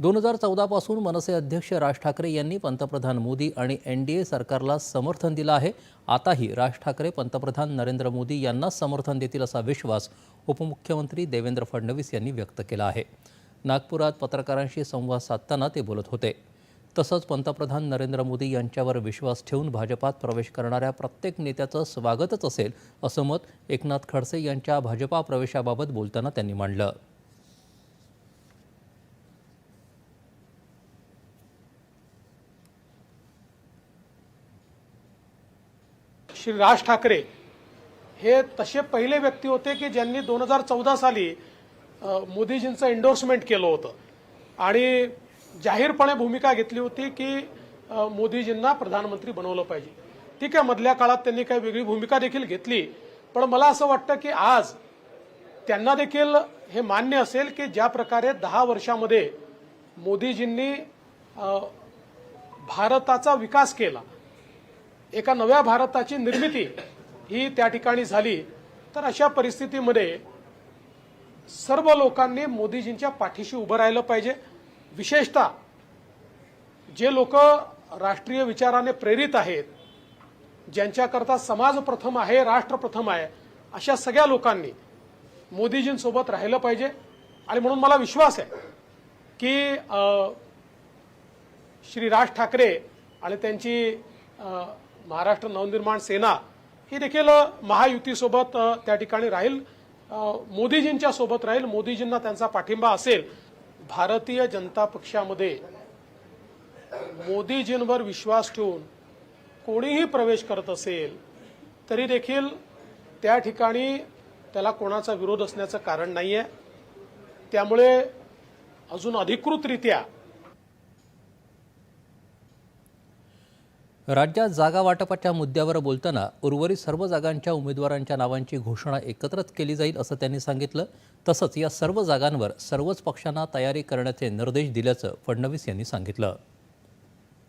दोन हजार चौदापासून मनसे अध्यक्ष राज ठाकरे यांनी पंतप्रधान मोदी आणि एन डी ए सरकारला समर्थन दिलं आहे. आताही राज ठाकरे पंतप्रधान नरेंद्र मोदी यांनाच समर्थन देतील असा विश्वास उपमुख्यमंत्री देवेंद्र फडणवीस यांनी व्यक्त केला आहे. नागपुरात पत्रकारांशी संवाद साधताना ते बोलत होते. तसंच पंतप्रधान नरेंद्र मोदी यांच्यावर विश्वास ठेवून भाजपात प्रवेश करणाऱ्या प्रत्येक नेत्याचं स्वागतच असेल असं मत एकनाथ खडसे यांच्या भाजपा प्रवेशाबाबत बोलताना त्यांनी मांडलं. श्री राज ठाकरे हे तसे पहिले व्यक्ती होते की ज्यांनी दोन हजार चौदा साली मोदीजींचं एन्डोर्समेंट केलं होतं. आणि जाहीरपणे भूमिका घेतली होती की मोदीजींना प्रधानमंत्री बनवलं पाहिजे. ठीक आहे मधल्या काळात त्यांनी काही वेगळी भूमिका देखील घेतली पण मला असं वाटतं की आज त्यांना देखील हे मान्य असेल की ज्या प्रकारे दहा वर्षामध्ये मोदीजींनी भारताचा विकास केला. एका नव्या भारताची निर्मिती ही त्या ठिकाणी झाली तर अशा परिस्थितीमध्ये सर्व लोकांनी मोदीजींच्या पाठीशी उभं राहिलं पाहिजे. विशेषतः जे लोक राष्ट्रीय विचाराने प्रेरित आहेत ज्यांच्याकरता समाज प्रथम आहे राष्ट्र प्रथम आहे अशा सगळ्या लोकांनी मोदीजींसोबत राहिलं पाहिजे. आणि म्हणून मला विश्वास आहे की श्री राज ठाकरे आणि त्यांची महाराष्ट्र नवनिर्माण सेना ही देखील महायुतीसोबत त्या ठिकाणी राहील. मोदीजींच्या सोबत राहील. मोदीजींना त्यांचा पाठिंबा असेल. भारतीय जनता पक्षामध्ये मोदीजींवर विश्वास ठेवून कोणीही प्रवेश करत असेल तरी देखील त्या ठिकाणी त्याला कोणाचा विरोध असण्याचं कारण नाही आहे त्यामुळे अजून अधिकृतरित्या राज्यात जागा वाटपाच्या मुद्द्यावर बोलताना उर्वरित सर्व जागांच्या उमेदवारांच्या नावांची घोषणा एकत्रच केली जाईल असं त्यांनी सांगितलं. तसंच या सर्व जागांवर सर्वच पक्षांना तयारी करण्याचे निर्देश दिल्याचं फडणवीस यांनी सांगितलं.